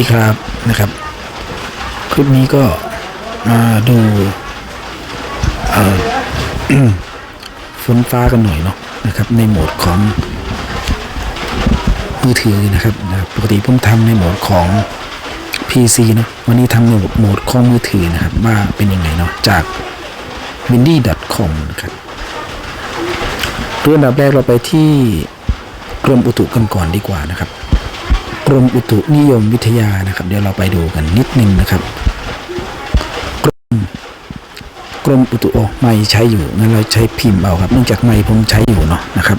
ดีครับนะครับคลิปนี้ก็มาดูเอ่อฝนฟ้ากันหน่อยเนาะนะครับ ในโหมดของมือถือนะครับนะปกติผมทำในโหมดของ PC เนาะวันนี้ทำในโหมดของมือถือนะครับ ว่าเป็นยังไงเนาะจาก w i n d y c o m นะครับเรื่องดับแรกเราไปที่กรมอุตุกันก่อนดีกว่านะครับ รมอุตุนิยมวิทยานะครับ เดี๋ยวเราไปดูกันนิดนึงนะครับ กรมกรมอุตุโอไม่ใช้อยู่งั้นเราใช้พิมพ์เอาครับ เนื่องจากไม่ผมใช้อยู่เนาะนะครับ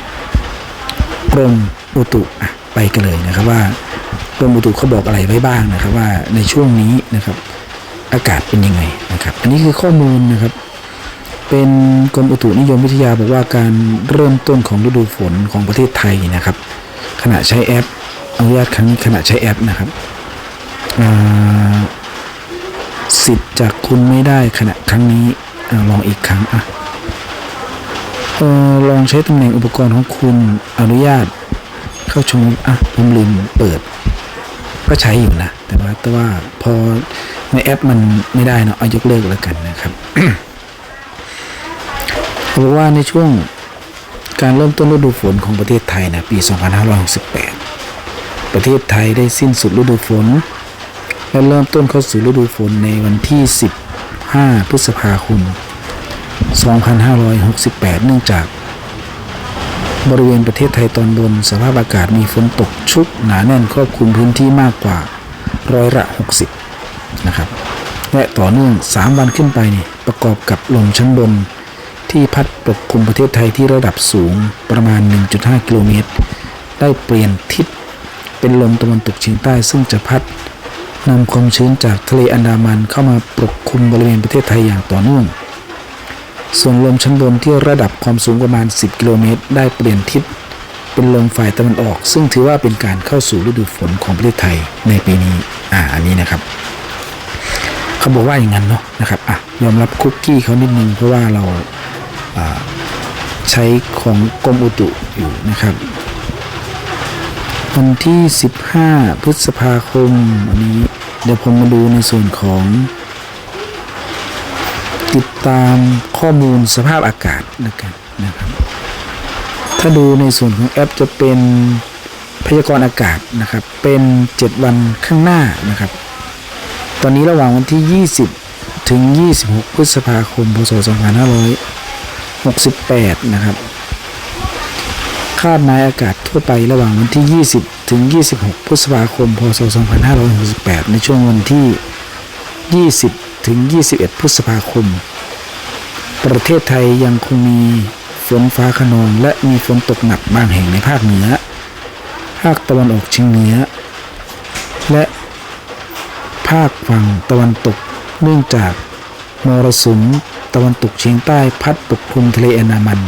กรมอุตุอะไปกันเลยนะครับว่ากรมอุตุเขาบอกอะไรไว้บ้างนะครับ ว่าในช่วงนี้นะครับ อากาศเป็นยังไงนะครับ อันนี้คือข้อมูลนะครับเป็นกรมอุตุนิยมวิทยาบอกว่าการเริ่มต้นของฤดูฝนของประเทศไทยนะครับ ขณะใช้แอป อนุญาตครั้งขณะใช้แอปนะครับสิทธิ์จากคุณไม่ได้ขณะครั้งนี้อลองอีกครั้งอะออลองใช้ตำแหน่งอุปกรณ์ของคุณอนุญาตเข้าชมอะผมลืมเปิด ก็ใช้อยู่นะ แต่ว่าแต่ว่าพอในแอปมันไม่ได้เนาะเอายกเลิกแล้วกันนะครับเขาบอกว่าในช่วงการเริ่มต้นฤดูฝนของประเทศไทยนะปี 2568 ประเทศไทยได้สิ้นสุดฤดูฝน และเริ่มต้นเข้าสู่ฤดูฝนในวันที่ 15 พฤษภาคม 2568 เนื่องจาก บริเวณประเทศไทยตอนบน สภาพอากาศมีฝนตกชุกหนาแน่นครอบคลุมพื้นที่มากกว่าร้อยละ 60 นะครับ และต่อเนื่อง 3 วันขึ้นไปนี่ประกอบกับลมชั้นบนที่พัดปกคลุมประเทศไทยที่ระดับสูงประมาณ 1.5 กิโลเมตร ได้เปลี่ยนทิศ เป็นลมตะวันตกเฉียงใต้ซึ่งจะพัดนำความชื้นจากทะเลอันดามันเข้ามาปกคลุมบริเวณประเทศไทยอย่างต่อเนื่อง ส่วนลมชั้นบนที่ระดับความสูงประมาณ 10 กิโลเมตร ได้เปลี่ยนทิศ เป็นลมฝ่ายตะวันออก ซึ่งถือว่าเป็นการเข้าสู่ฤดูฝนของประเทศไทยในปีนี้ อ่า อันนี้นะครับ เขาบอกว่าอย่างนั้นเนาะนะครับ อะ ยอมรับคุกกี้เขานิดนึงเพราะว่าเราใช้ของกรมอุตุอยู่นะครับ วันที่ 15 พฤษภาคม อันนี้เดี๋ยวผมมาดูในส่วนของ ติดตามข้อมูลสภาพอากาศนะครับนะครับ ถ้าดูในส่วนของแอปจะเป็นพยากรณ์อากาศนะครับ เป็น 7 วันข้างหน้านะครับ ตอนนี้ระหว่างวันที่ 20 ถึง 26 พฤษภาคม พศ 2568 นะครับ คาดหมายอากาศทั่วไประหว่างวันที่ 20 ถึง 26 พฤษภาคม พศ 2568 ในช่วงวันที่ 20 ถึง 21 พฤษภาคม ประเทศไทยยังคงมีฝนฟ้าขนองและมีฝนตกหนักบางแห่งในภาคเหนือ ภาคตะวันออกเฉียงเหนือ และภาคฝั่งตะวันตกเนื่องจากมรสุมตะวันตกเฉียงใต้พัดปกคลุมทะเลอันดามัน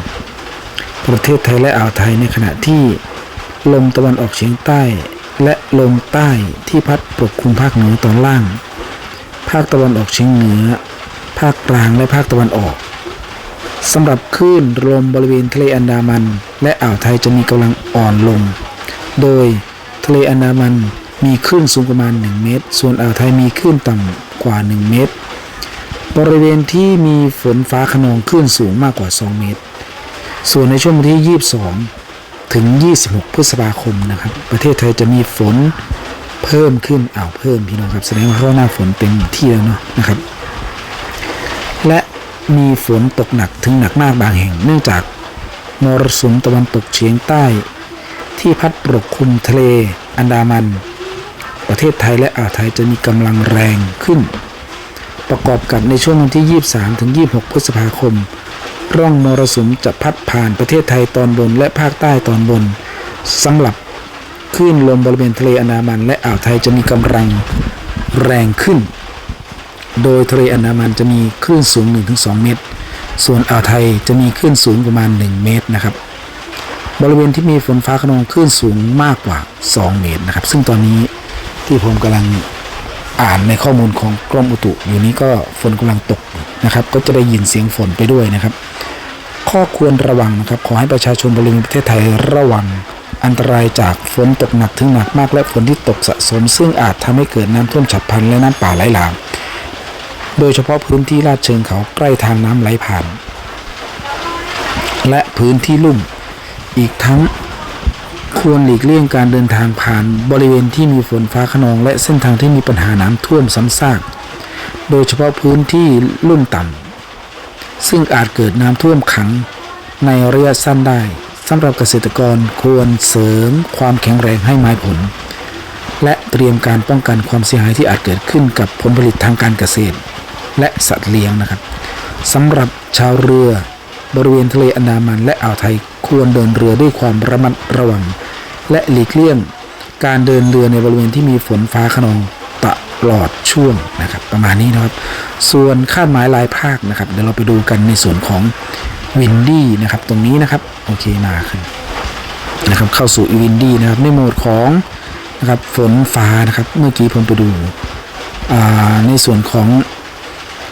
ประเทศไทยและอ่าวไทยในขณะที่ลมตะวันออกเฉียงใต้ และลมใต้ที่พัดปกคลุมภาคเหนือตอนล่าง ภาคตะวันออกเฉียงเหนือ ภาคกลางและภาคตะวันออกสำหรับคลื่นลมบริเวณทะเลอันดามัน และอ่าวไทยจะมีกำลังอ่อนลง โดยทะเลอันดามันมีคลื่นสูงประมาณ 1 เมตร ส่วนอ่าวไทยมีคลื่นต่ำกว่า 1 เมตร บริเวณที่มีฝนฟ้าขนองคลื่นสูงมากกว่า 2 เมตร ส่วนในช่วงวันที่ 22 ถึง 26 พฤษภาคมนะครับ ประเทศไทยจะมีฝนเพิ่มขึ้นอ้าวเพิ่มพี่น้องครับแสดงว่าเข้าหน้าฝนเต็มที่แล้วเนาะนะครับ และมีฝนตกหนักถึงหนักมากบางแห่ง เนื่องจากมรสุมตะวันตกเฉียงใต้ ที่พัดปกคลุมทะเลอันดามัน ประเทศไทยและอ่าวไทยจะมีกำลังแรงขึ้น ประกอบกับในช่วงวันที่ 23 ถึง 26 พฤษภาคม ร่องมรสุมจะพัดผ่านประเทศไทยตอนบนและภาคใต้ตอนบนสำหรับคลื่นลมบริเวณทะเลอันดามันและอ่าวไทยจะมีกำลังแรงขึ้น โดยทะเลอันดามันจะมีคลื่นสูง 1-2 เมตร ส่วนอ่าวไทยจะมีคลื่นสูงประมาณ 1 เมตรนะครับ บริเวณที่มีฝนฟ้าขนองคลื่นสูงมากกว่า 2 เมตรนะครับ ซึ่งตอนนี้ที่ผมกำลัง อ่านในข้อมูลของกรมอุตุอยู่นี้ก็ฝนกำลังตกนะครับ ก็จะได้ยินเสียงฝนไปด้วยนะครับ ข้อควรระวังนะครับ ขอให้ประชาชนบริเวณประเทศไทยระวังอันตรายจากฝนตกหนักถึงหนักมากและฝนที่ตกสะสม ซึ่งอาจทำให้เกิดน้ำท่วมฉับพลันและน้ำป่าไหลหลากโดยเฉพาะพื้นที่ลาดเชิงเขาใกล้ทางน้ำไหลผ่าน และพื้นที่ลุ่มอีกทั้ง ควรหลีกเลี่ยงการเดินทางผ่านบริเวณที่มีฝนฟ้าขนอง และเส้นทางที่มีปัญหาน้ำท่วมซ้ำซาก โดยเฉพาะพื้นที่ลุ่มต่ำ ซึ่งอาจเกิดน้ำท่วมขังในระยะสั้นได้สำหรับเกษตรกรควรเสริมความแข็งแรงให้ไม้ผล และเตรียมการป้องกันความเสียหายที่อาจเกิดขึ้นกับผลผลิตทางการเกษตร และสัตว์เลี้ยงนะครับสำหรับชาวเรือบริเวณทะเลอันดามันและอ่าวไทยควรเดินเรือด้วยความระมัดระวัง และหลีกเลี่ยงการเดินเรือในบริเวณที่มีฝนฟ้าขนองตลอดช่วงนะครับ ประมาณนี้นะครับ ส่วนคาดหมายลายภาคนะครับ เดี๋ยวเราไปดูกันในส่วนของวินดี้นะครับ ตรงนี้นะครับ โอเคมาขึ้นนะครับ เข้าสู่วินดี้นะครับในโหมดของนะครับฝนฟ้านะครับ เมื่อกี้ผมไปดูในส่วนของ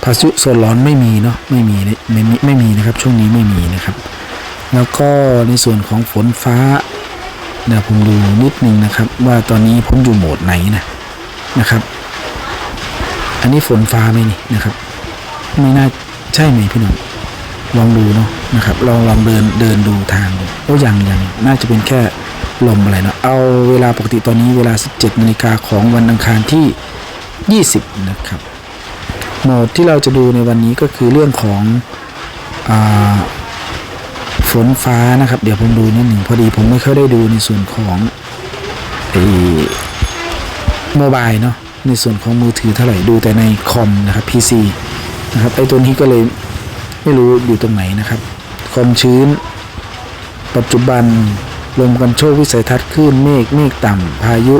พายุโซนร้อนไม่มีเนาะไม่มีไม่มีไม่มีนะครับ ช่วงนี้ไม่มีนะครับ แล้วก็ในส่วนของฝนฟ้า เดี๋ยวผมดูนิดนึงนะครับ ว่าตอนนี้ผมอยู่โหมดไหนนะนะครับ อันนี้ฝนฟ้าไหมนี่นะครับ ไม่น่าใช่ไหมพี่น้องลองดูเนาะนะครับลองลองเดินเดินดูทางดูโอ้ยังยังน่าจะเป็นแค่ลมอะไรเนาะเอาเวลาปกติตอนนี้เวลา 17นาฬิกาของวันอังคารที่ 20 นะครับโหมดที่เราจะดูในวันนี้ก็คือเรื่องของอา ฝนฟ้านะครับ เดี๋ยวผมดูนิดหนึ่งพอดีผมไม่ค่อยได้ดูในส่วนของไอ้โมบายเนาะในส่วนของมือถือเท่าไหร่ดูแต่ในคอมนะครับ PC นะครับไอ้ตัวนี้ก็เลยไม่รู้อยู่ตรงไหนนะครับ ความชื้น ปัจจุบันลมกันโชควิสัยทัศน์คลื่นเมฆเมฆต่ำพายุ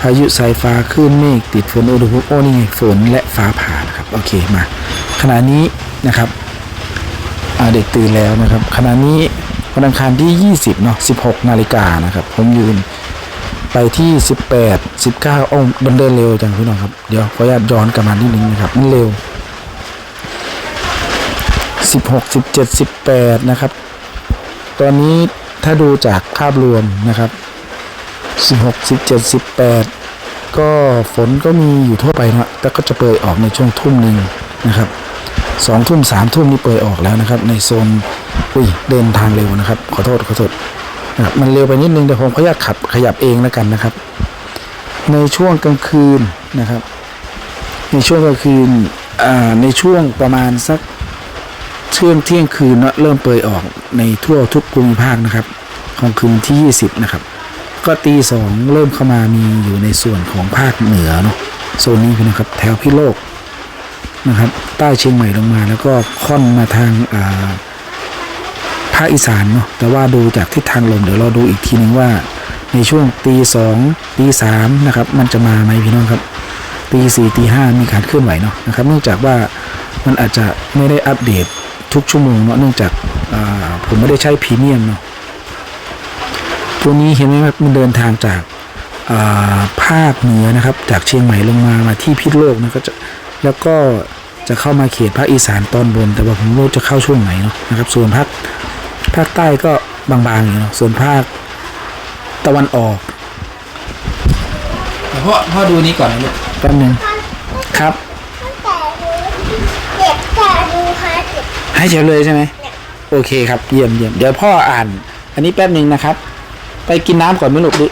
พายุสายฟ้าคลื่นเมฆติดฝนอุณหภูมิโอ้นี่ไงฝนและฟ้าผ่านะครับ โอเคมาขณะนี้นะครับ เด็กตื่นแล้วนะครับขณะนี้วันอังคารที่ 20เนาะ16 นาฬิกานะครับ ผมยืนไปที่ 18 19โอ้มันเดินเร็วจังพี่น้องครับ เดี๋ยวขออนุญาตย้อนกลับมานิดนึงนะครับมันเร็ว 16 17 18 นะครับ ตอนนี้ถ้าดูจากภาพรวมนะครับ 16 17 18 ก็ฝนก็มีอยู่ทั่วไปนะแต่ก็จะเปรยออกในช่วงทุ่มหนึ่งนะครับ สองทุ่มสามทุ่มนี่เปรยออกแล้วนะครับ ในโซนอุ้ยเดินทางเร็วนะครับ ขอโทษขอโทษนะครับมันเร็วไปนิดนึงเดี๋ยวผมขออนุญาตขับขยับเองแล้วกันนะครับ ในช่วงกลางคืนนะครับ ในช่วงกลางคืนอ่าในช่วงประมาณสักช่วงเที่ยงคืนเนอะเริ่มเปรยออกในทั่วทุกภูมิภาคนะครับ ของคืนที่ 20 นะครับ ก็ตีสองเริ่มเข้ามามีอยู่ในส่วนของภาคเหนือเนาะโซนนี้นะครับแถวพิโลก นะครับใต้เชียงใหม่ลงมา แล้วก็ค่อนมาทางภาคอีสานเนาะแต่ว่าดูจากทิศทางลมเดี๋ยวเราดูอีกทีนึงว่า ในช่วงตีสองตีสามนะครับมันจะมาไหมพี่น้องครับตีสี่ตีห้ามีการเคลื่อนไหวเนาะนะครับเนื่องจากว่ามันอาจจะไม่ได้อัปเดตทุกชั่วโมงเนาะเนื่องจากาผมไม่ได้ใช้พรีเมียมเนาะตัวนี้เห็นไหมครับมันเดินทางจากาภาคเหนือนะครับ จากเชียงใหม่ลงมามาที่พิษณุโลกนะก็จะแล้วก็ จะเข้ามาเขตภาคอีสานตอนบน แต่ว่าผมไม่รู้จะเข้าช่วงไหนเนาะนะครับ ส่วนภาคภาคใต้ก็บางๆอยู่เนาะส่วนภาคตะวันออกพ่อพ่อดูนี้ก่อนนะลูกแป๊บนึงครับเด็กแต่ดูค่ะเด็กให้เฉยเลยใช่ไหมโอเคครับเยี่ยมเยี่ยมเดี๋ยวพ่ออ่าน อันนี้แป๊บหนึ่งนะครับ ไปกินน้ำก่อนไหม่ลูกดิ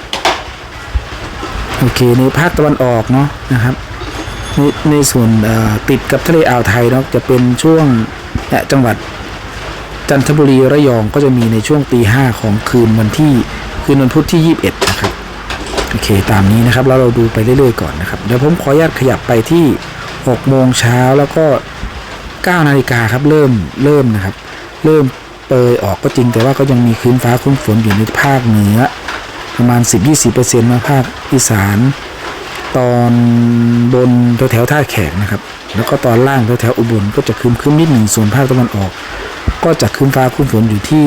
โอเคในภาคตะวันออกเนาะนะครับ ในในส่วนติดกับทะเลอ่าวไทยเนาะจะเป็นช่วงจังหวัดจันทบุรีระยองก็จะมีในช่วงตีห้าของคืนวันที่คืนวันพุธที่ 21 นะครับ โอเค ตามนี้นะครับแล้วเราดูไปเรื่อยๆก่อนนะครับ เดี๋ยวผมขออนุญาตขยับไปที่6โมงเช้าแล้วก็9นาฬิกาครับ เริ่มเริ่มนะครับ เริ่มเปยออกก็จริงแต่ว่าก็ยังมีคืนฟ้าคืนฝนอยู่ในภาคเหนือ ประมาณ 10-20%มาภาคอีสาน ตอนบนแถวแถวท่าแขกนะครับ แล้วก็ตอนล่างแถวแถวอุบลก็จะคืมคืมนิดหนึ่งส่วนภาคตะวันออก ก็จะคืนฟ้าคืนฝนอยู่ที่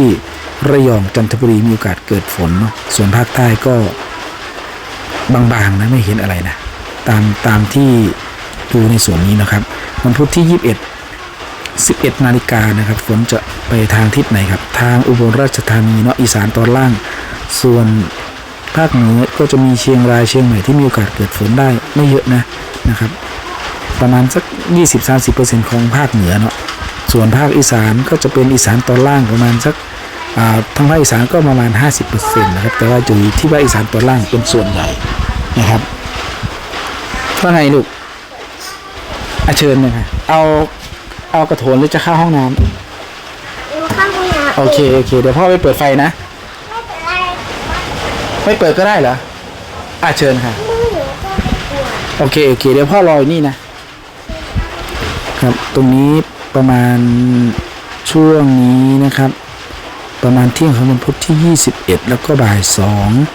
ระยองจันทบุรีมีโอกาสเกิดฝนเนาะส่วนภาคใต้ก็บางๆนะไม่เห็นอะไรนะ ตามตามที่ดูในส่วนนี้นะครับวันพุธที่ 21 11นาฬิกานะครับฝนจะไปทางทิศไหนครับ ทางอุบลราชธานีเนาะอีสานตอนล่าง ส่วน ภาคเหนือก็จะมีเชียงรายเชียงใหม่ที่มีโอกาสเกิดฝนได้ไม่เยอะนะนะครับ ประมาณสัก 20-30%ของภาคเหนือเนาะส่วนภาคอีสานก็จะเป็นอีสานตอนล่างประมาณสักอ่าทางภาคอีสานก็ประมาณ 50%นะครับแต่ว่าจะอยู่ที่ภาคอีสานตอนล่างเป็นส่วนใหญ่นะครับว่าไงลูกอาเชิญเลยค่ะเอาเอากระโถนหรือจะเข้าห้องน้ำดูข้างในนะโอเคโอเคเดี๋ยวพ่อไปเปิดไฟนะไม่เป็นไร ไม่เปิดก็ได้เหรออาเชิญค่ะมือหนูก็ปวดโอเคโอเค เดี๋ยวพ่อรออยู่นี่นะ ครับ ตรงนี้ประมาณช่วงนี้นะครับ ประมาณเที่ยงของวันพุธที่ 21 แล้วก็บ่าย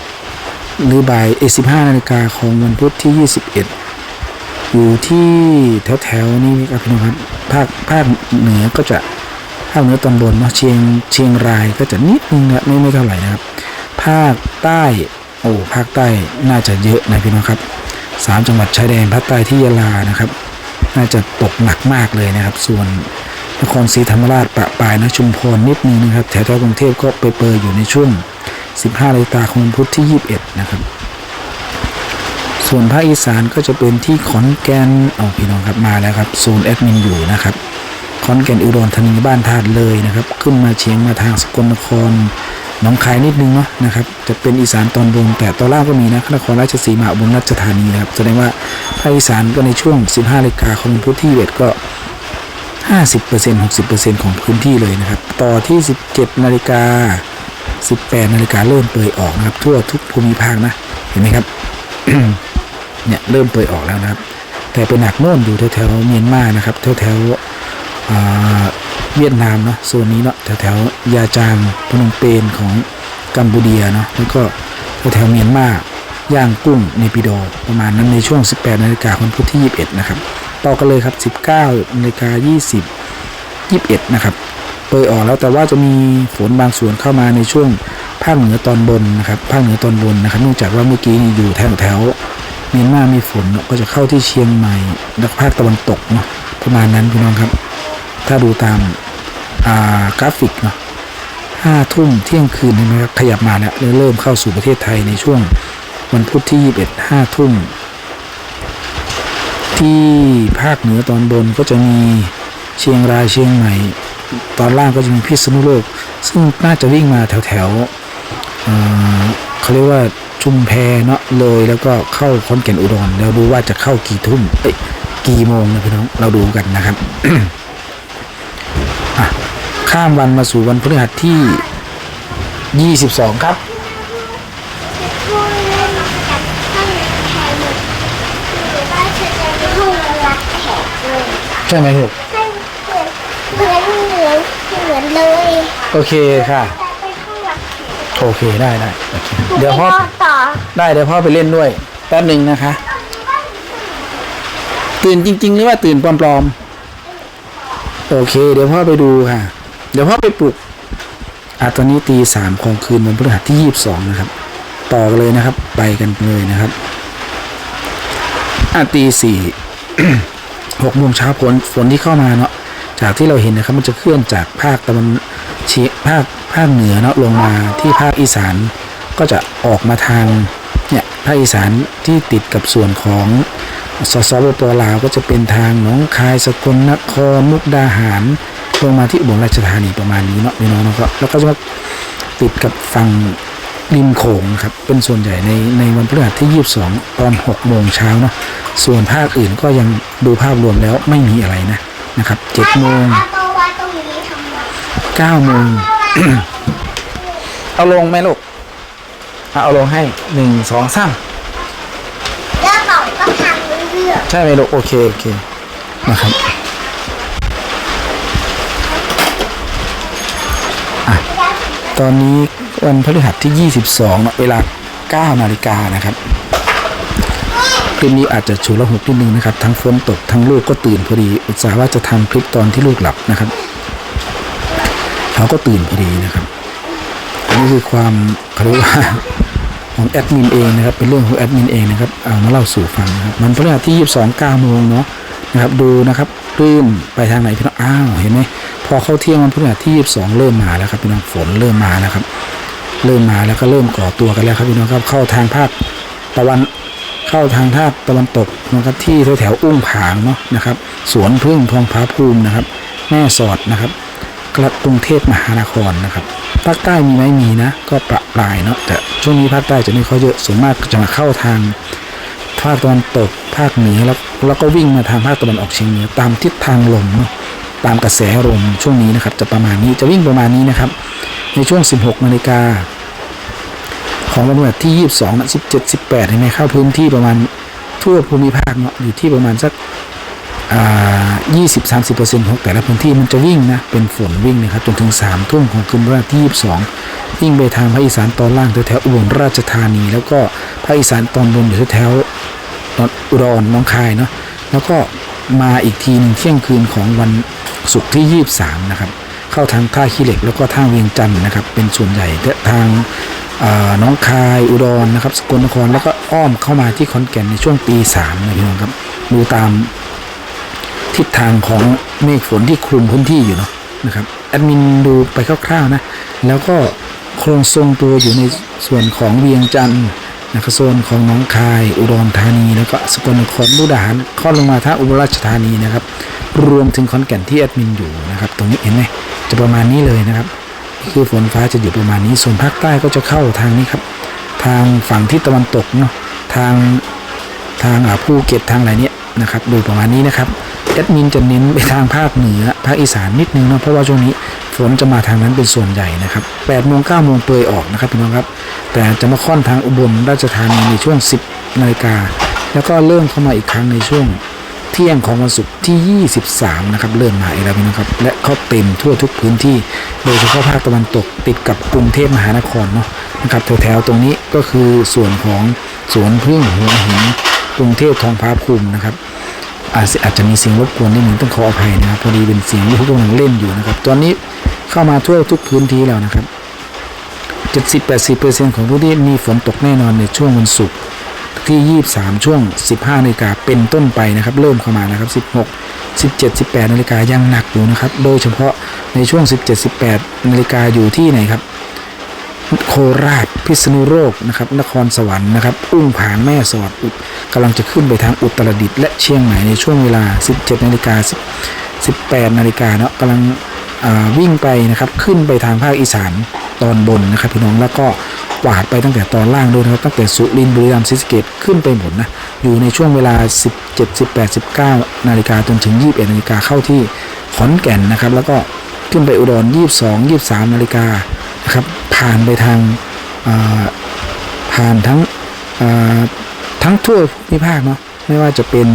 2 หรือบ่ายเอ15นาฬิกาของวันพุธที่ 21 อยู่ที่แถวแถวๆนี้ครับพี่น้องครับภาคภาคเหนือก็จะภาคเหนือตอนบนเนาะเชียงเชียงรายก็จะนิดนึงนะไม่ไม่เท่าไหร่นะครับ ภาคใต้โอ้ภาคใต้น่าจะเยอะนะพี่น้องครับสามจังหวัดชายแดนภาคใต้ที่ยะลานะครับ น่าจะตกหนักมากเลยนะครับ ส่วนนครศรีธรรมราชประปายนะชุมพรนิดนึงนะครับ แถวๆกรุงเทพก็ไปเปรยอยู่ในช่วง 15นาฬิกาของพุธที่ 21 นะครับ ส่วนภาคอีสานก็จะเป็นที่ขอนแก่นเอาพี่น้องครับมาแล้วครับโซนแอดมินอยู่นะครับขอนแก่นอุดรธานีบ้านธาตุเลยนะครับ ขึ้นมาเชียงมาทางสกลนคร นองคายนิดนึงเนาะนะครับ จะเป็นอีสานตอนบนแต่ตอนล่างก็มีนะนครราชสีมาบลราชธานีนะครับ แสดงว่าภาคอีสานก็ในช่วง 15นาฬิกาของวันพุธที่21ก็ 50% 60%ของพื้นที่เลยนะครับ ต่อที่ 17นาฬิกา18นาฬิกาเริ่มเปยออกนะครับ ทั่วทุกภูมิภาคนะ เห็นไหมครับเนี่ยเริ่มเปยออกแล้วนะครับ แต่เป็นหนักโน่นอยู่แถวๆเมียนมานะครับแถวๆ เวียดนามเนาะโซนนี้เนาะแถวๆยาจางพนมเปญของกัมพูเดียเนาะแล้วก็แถวเมียนมาย่างกุ้งในปิโดประมาณนั้นในช่วง 18นาฬิกาวันพุธที่ 21 นะครับ ต่อกันเลยครับ 19นาฬิกา20 21 นะครับเปยออกแล้วแต่ว่าจะมีฝนบางส่วนเข้ามาในช่วงภาคเหนือตอนบนนะครับภาคเหนือตอนบนนะครับเนื่องจากว่าเมื่อกี้นี่อยู่แถวแถวเมียนมามีฝนเนอะก็จะเข้าที่เชียงใหม่และภาคตะวันตกเนาะประมาณนั้นพี่น้องครับ ถ้าดูตามากราฟิกเนาะห้าทุ่มเที่ยงคืนใช่ไหมครับ ขยับมาแล้วเริ่มเข้าสู่ประเทศไทยในช่วงวันพุธที่ 21ห้าทุ่ม ที่ภาคเหนือตอนบนก็จะมีเชียงรายเชียงใหม่ ตอนล่างก็จะมีพิษณุโลก ซึ่งน่าจะวิ่งมาแถวแถวๆเขาเรียกว่าชุมแพเนาะเลยแล้วก็เข้าคอนแก่นอุดรแล้วดูว่าจะเข้ากี่ทุ่มเอ้ยกี่โมงนะพี่น้องเราดูกันนะครับ ข้ามวันมาสู่วันพฤหัสที่ 22ครับพูดเล่นกับในแขกหมดหรือว่าจะจะห้องรับ ใช่ไหมลูกเหมือนเหมือนเหมือนเลยโอเคค่ะ โอเคได้ได้โอเคเดี๋ยวพ่อไปต่อได้เดี๋ยวพ่อไปเล่นด้วย แป๊บหนึ่งนะคะ ตื่นจริง ๆ หรือว่าตื่นปลอมๆโอเค เดี๋ยวพ่อไปดูค่ะ เดี๋ยวพ่อไปปลุกอะตอนนี้ตีสามของคืนวันพฤหัสที่ยี่สิบสองนะครับ ต่อกันเลยนะครับ ไปกันเลยนะครับอะตีสี่หกโมงเช้าฝนฝนที่เข้ามาเนาะจากที่เราเห็นนะครับ มันจะเคลื่อนจากภาคตะวันเฉียภาคภาคเหนือเนาะลงมาที่ภาคอีสานก็จะออกมาทางเนี่ยภาคอีสานที่ติดกับส่วนของสสปปลาวก็จะเป็นทางหนองคายสกลนครมุกดาหาร ลงมาที่อุบลราชธานีประมาณนี้เนาะพี่น้องแล้วก็แล้วก็จะมาติดกับฝั่งริมโขงครับเป็นส่วนใหญ่ในในวันพฤหัสที่ 22 ตอน 6 โมงเช้าเนาะส่วนภาคอื่นก็ยังดูภาพรวมแล้วไม่มีอะไรนะนะครับ7โมงเอาตัวไว้ตรงนี้ทำไม9โมงเอาลงไหมลูกอะเอาลงให้หนึ่งสองสามแล้วบอกก็ทำเรื่อยใช่ไหมลูกโอเคโอเคนะครับอะ ตอนนี้วันพฤหัสที่ 22 เวลา 9 นาฬิกานะครับคลิปนี้อาจจะฉุละหุกนิดนึงนะครับ ทั้งฝนตกทั้งลูกก็ตื่นพอดี อุตส่าห์ว่าจะทำคลิปตอนที่ลูกหลับนะครับเขาก็ตื่นพอดีนะครับอันนี้คือความเขาเรียกว่าของแอดมินเองนะครับ เป็นเรื่องของแอดมินเองนะครับเอามาเล่าสู่ฟังนะครับมันพฤหัสที่ 22 9โมงเนาะนะครับดูนะครับ คลื่นไปทางไหนพี่น้องอ้าวเห็นไหมพอเข้าเที่ยงวันพฤหัสที่22เริ่มมาแล้วครับพี่น้องฝนเริ่มมาแล้วครับ เริ่มมาแล้วก็เริ่มก่อตัวกันแล้วครับพี่น้องครับเข้าทางภาคตะวันเข้าทางภาคตะวันตกนะครับที่แถวแถวๆอุ้งผางเนาะนะครับ สวนพึ่งทองผาภูมินะครับ แม่สอดนะครับกรุงเทพมหานครนะครับภาคใต้มีไหมมีนะ ก็ประปรายเนาะแต่ช่วงนี้ภาคใต้จะไม่ค่อยเยอะส่วนมากจะมาเข้าทาง ภาคตะวันตกภาคเหนือแล้วแล้วก็วิ่งมาทางภาคตะวันออกเฉียงเหนือตามทิศทางลมตามกระแสลมช่วงนี้นะครับจะประมาณนี้จะวิ่งประมาณนี้นะครับ ในช่วง 16นาฬิกาของวันที่ 22นะ17 18เห็นไหมเข้าพื้นที่ประมาณทั่วภูมิภาคเนาะอยู่ที่ประมาณสักอ่า20-30%ของแต่ละพื้นที่มันจะวิ่งนะ เป็นฝนวิ่งนะครับจนถึง3ทุ่มของคืนวันที่22วิ่งไปทางภาคอีสานตอนล่างแถวๆอุบลราชธานี แล้วก็ภาคอีสานตอนบนอยู่แถว อุดรน้องคายเนาะแล้วก็มาอีกทีหนึงเที่ยงคืนของวันศุกร์ที่ 23 นะครับ เข้าทางท่าขี้เหล็กแล้วก็ทางเวียงจันทร์นะครับ เป็นส่วนใหญ่ทางน้องคายอุดรนะครับ สกลนครแล้วก็อ้อมเข้ามาที่ขอนแก่นในช่วงตีสามนะพี่น้องครับดูตามทิศทางของเมฆฝนที่คลุมพื้นที่อยู่เนาะนะครับแอดมินดูไปคร่าวๆนะ แล้วก็โครงทรงตัวอยู่ในส่วนของเวียงจันทร์ นะครับโซนของหน้องคายอุดรธานีแล้วก็สกลนครมุกดาหารข้อลงมาท่าอุบลราชธานีนะครับ รวมถึงขอนแก่นที่แอดมินอยู่นะครับ ตรงนี้เห็นไหมจะประมาณนี้เลยนะครับ คือฝนฟ้าจะอยู่ประมาณนี้ส่วนภาคใต้ก็จะเข้าทางนี้ครับ ทางฝั่งทิศตะวันตกเนาะทางทางอ่าภูเก็ตทางอะไรเนี้ยนะครับดูประมาณนี้นะครับ แอดมินจะเน้นไปทางภาคเหนือภาคอีสานนิดนึงเนาะเพราะว่าช่วงนี้ฝนจะมาทางนั้นเป็นส่วนใหญ่นะครับ8โมง9โมงเปรยออกนะครับพี่น้องครับ แต่จะมาค่อนทางอุบลราชธานีในช่วง 10นาฬิกาแล้วก็เริ่มเข้ามาอีกครั้งในช่วงเที่ยงของวันศุกร์ที่ 23 นะครับ เริ่มมาอีกแล้วพี่น้องครับ และเขาเต็มทั่วทุกพื้นที่ โดยเฉพาะภาคตะวันตกติดกับกรุงเทพมหานครเนาะนะครับแถวๆตรงนี้ก็คือส่วนของสวนพึ่งหัวหินกรุงเทพทองพาภูมินะครับ อาจจะอาจจะมีเสียงรบกวนนิดหนึ่งต้องขออภัยนะครับพอดีเป็นเสียงที่เขากำลังเล่นอยู่นะครับ ตอนนี้เข้ามาทั่วทุกพื้นที่แล้วนะครับ 70-80%ของพื้นที่มีฝนตกแน่นอนในช่วงวันศุกร์ที่ 23 ช่วง 15นาฬิกาเป็นต้นไปนะครับ เริ่มเข้ามานะครับ 16 17 18นาฬิกายังหนักอยู่นะครับ โดยเฉพาะในช่วง 17 18นาฬิกาอยู่ที่ไหนครับ โคราช พิษณุโลกนะครับ นครสวรรค์นะครับ อุ้งผางแม่สอดอุดกำลังจะขึ้นไปทางอุตรดิตถ์และเชียงใหม่ในช่วงเวลา 17นาฬิกา18นาฬิกาเนาะกำลังวิ่งไปนะครับขึ้นไปทางภาคอีสานตอนบนนะครับ พี่น้องแล้วก็กวาดไปตั้งแต่ตอนล่างด้วยนะครับตั้งแต่สุรินทร์บุรีรัมย์ศรีสะเกษขึ้นไปหมดนะอยู่ในช่วงเวลา 17 18 19นาฬิกาจนถึง 21นาฬิกาเข้าที่ขอนแก่นนะครับ แล้วก็ขึ้นไปอุดร 22 23นาฬิกานะครับ ผ่านไปทางผ่านทั้งทั้งทั่วภูมิภาคเนาะไม่ว่าจะเป็น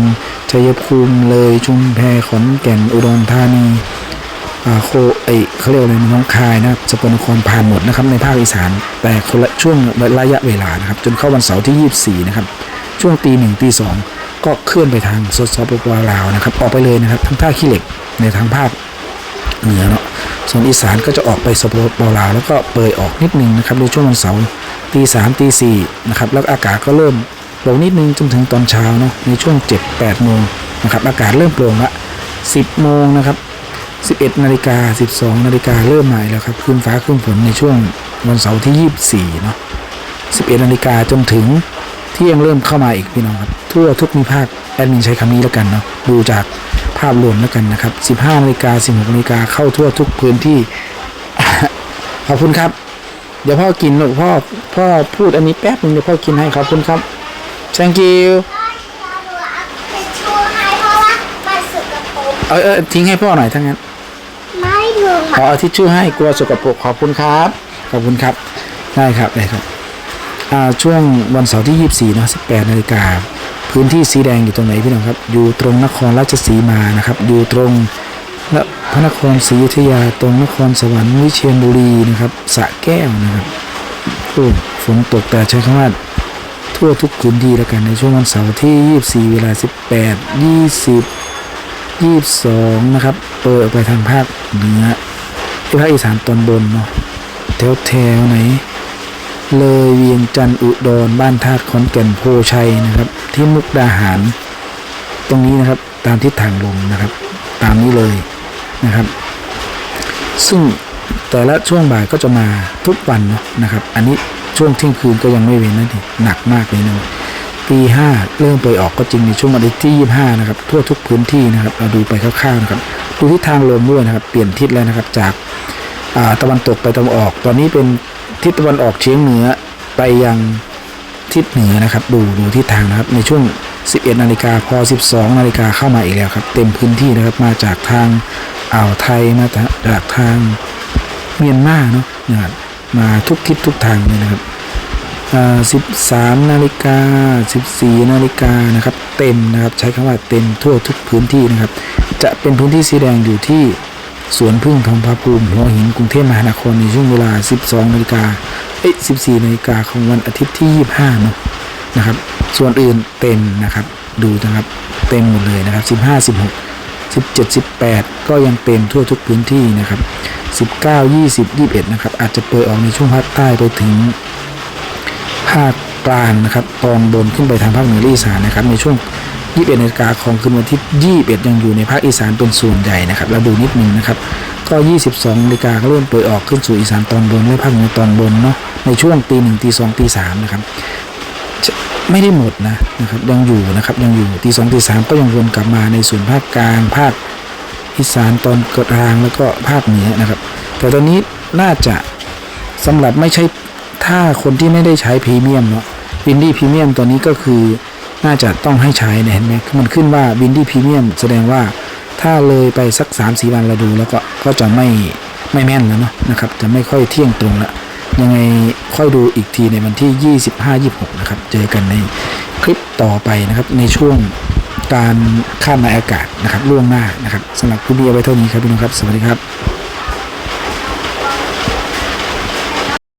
ชัยภูมิเลยชุมแพขอนแก่นอุดรธานีโคไอเขาเรียกอะไรนะน้องคายนะครับสกลนครผ่านหมดนะครับในภาคอีสาน แต่คนละช่วงระยะเวลานะครับ จนเข้าวันเสาร์ที่ 24 นะครับ ช่วงตีหนึ่งตีสองก็เคลื่อนไปทางสสปปลาวนะครับ ออกไปเลยนะครับทั้งท่าขี้เหล็กในทางภาคเหนือเนาะ ส่วนอีสานก็จะออกไปสปปลาวแล้วก็เปยออกนิดนึงนะครับในช่วงวันเสาร์ตีสามตีสี่นะครับแล้วอากาศก็เริ่มโปร่งนิดนึงจนถึงตอนเช้าเนาะในช่วง 7-8โมงนะครับอากาศเริ่มโปร่งละ10 โมงนะครับ 11นาฬิกา12นาฬิกาเริ่มมาอีกแล้วครับคลื่นฟ้าคลื่นฝนในช่วงวันเสาร์ที่ 24เนาะ11นาฬิกาจนถึงเที่ยงเริ่มเข้ามาอีกพี่น้องครับทั่วทุกมีภาคแอดมินใช้คำนี้แล้วกันเนาะดูจาก ภาพรวมแล้วกันนะครับ 15นาฬิกา16นาฬิกาเข้าทั่วทุกพื้นที่ขอบคุณครับ เดี๋ยวพ่อกินลูกพ่อพ่อพูดอันนี้แป๊บนึงเดี๋ยวพ่อกินให้ขอบคุณครับ thank you ทิชชู่ให้เพราะว่ามันสกปรกเออเออทิ้งให้พ่อหน่อยทั้างนั้นไม่ถึงขอเอาทิชชู่ให้กลัวสกปรกขอบคุณครับ ขอบคุณครับ ได้ครับได้ครับอ่าช่วงวันเสาร์ที่ 24เนอะ18นาฬิกา พื้นที่สีแดงอยู่ตรงไหนพี่น้องครับ อยู่ตรงนครราชสีมานะครับ อยู่ตรงและพระนครศรีอยุธยาตรงนครสวรรค์วิเชียรบุรีนะครับสะแก้วนะครับโอ้ฝนตกแต่ใช้คำว่าทั่วทุกพื้นที่แล้วกันในช่วงวันเสาร์ที่ 24 เวลา 18 20 22 นะครับเปิดไปทางภาคเหนือที่ภาคอีสานตอนบนเนาะแถวแถวไหน เลยเวียงจันอุดรบ้านธาตุขอนแก่นโพชัยนะครับ ที่มุกดาหาร ตรงนี้นะครับตามทิศทางลมนะครับ ตามนี้เลยนะครับ ซึ่งแต่ละช่วงบ่ายก็จะมาทุกวันนะครับ อันนี้ช่วงเที่ยงคืนก็ยังไม่เว้นนะทีหนักมากเลยนะตีห้าเริ่มไปออกก็จริงในช่วงวันที่ยี่ห้านะครับทั่วทุกพื้นที่นะครับ เราดูไปคร่าวๆนะครับดูทิศทางลมด้วยนะครับ เปลี่ยนทิศแล้วนะครับ จากตะวันตกไปตะวันออก ตอนนี้เป็น ทิศตะวันออกเฉียงเหนือไปยังทิศเหนือนะครับ ดูดูทิศทางนะครับในช่วง 11 นาฬิกาพอ 12 นาฬิกาเข้ามาอีกแล้วครับ เต็มพื้นที่นะครับมาจากทางอ่าวไทยมาจากทางเมียนมาเนาะนะครับมาทุกทิศทุกทางเลยนะครับ13 นาฬิกา 14 นาฬิกานะครับ เต็มนะครับ ใช้คำว่าเต็มทั่วทุกพื้นที่นะครับ จะเป็นพื้นที่สีแดงอยู่ที่ สวนพึ่งทองพาภูมิหัวหินกรุงเทพมหานครในช่วงเวลา 12นาฬิกาเอ้ย14นาฬิกาของวันอาทิตย์ที่ 25เนาะนะครับ ส่วนอื่นเต็มนะครับ ดูนะครับ เต็มหมดเลยนะครับ 15 16 17 18 ก็ยังเต็มทั่วทุกพื้นที่นะครับ 19 20 21 นะครับ อาจจะเปิดออกในช่วงภาคใต้ไปถึงภาคกลางนะครับ ตอนบนขึ้นไปทางภาคเหนือและอีสานนะครับ ในช่วง 21นาฬิกาของคืนวันที่ 21 ยังอยู่ในภาคอีสานเป็นส่วนใหญ่นะครับ เราดูนิดนึงนะครับ ก็ 22นาฬิกาก็เริ่มเปิดออกขึ้นสู่อีสานตอนบนและภาคเหนือตอนบนเนาะ ในช่วงตีหนึ่งตีสองตีสามนะครับ ไม่ได้หมดนะนะครับ ยังอยู่นะครับ ยังอยู่ตีสองตีสามก็ยังวนกลับมาในส่วนภาคกลางภาคอีสานตอนกลางแล้วก็ภาคเหนือนะครับ แต่ตอนนี้น่าจะสำหรับไม่ใช่ถ้าคนที่ไม่ได้ใช้พรีเมียมเนาะบินดี้พรีเมียมตัวนี้ก็คือ น่าจะต้องให้ใช้นะเห็นไหมมันขึ้นว่าบินดี้พรีเมียมแสดงว่าถ้าเลยไปสัก3าสี่วันเราดูแล้วก็ก็จะไม่ไม่แม่นแล้วเนาะนะครับ จะไม่ค่อยเที่ยงตรงละยังไงค่อยดูอีกทีในวันที่ 25-26 นะครับ เจอกันในคลิปต่อไปนะครับในช่วงการข้ามในอากาศนะครับล่วงหน้านะครับสำหรับคลิปนี้เอาไว้เท่านี้ครับพี่น้องครับ สวัสดีครับ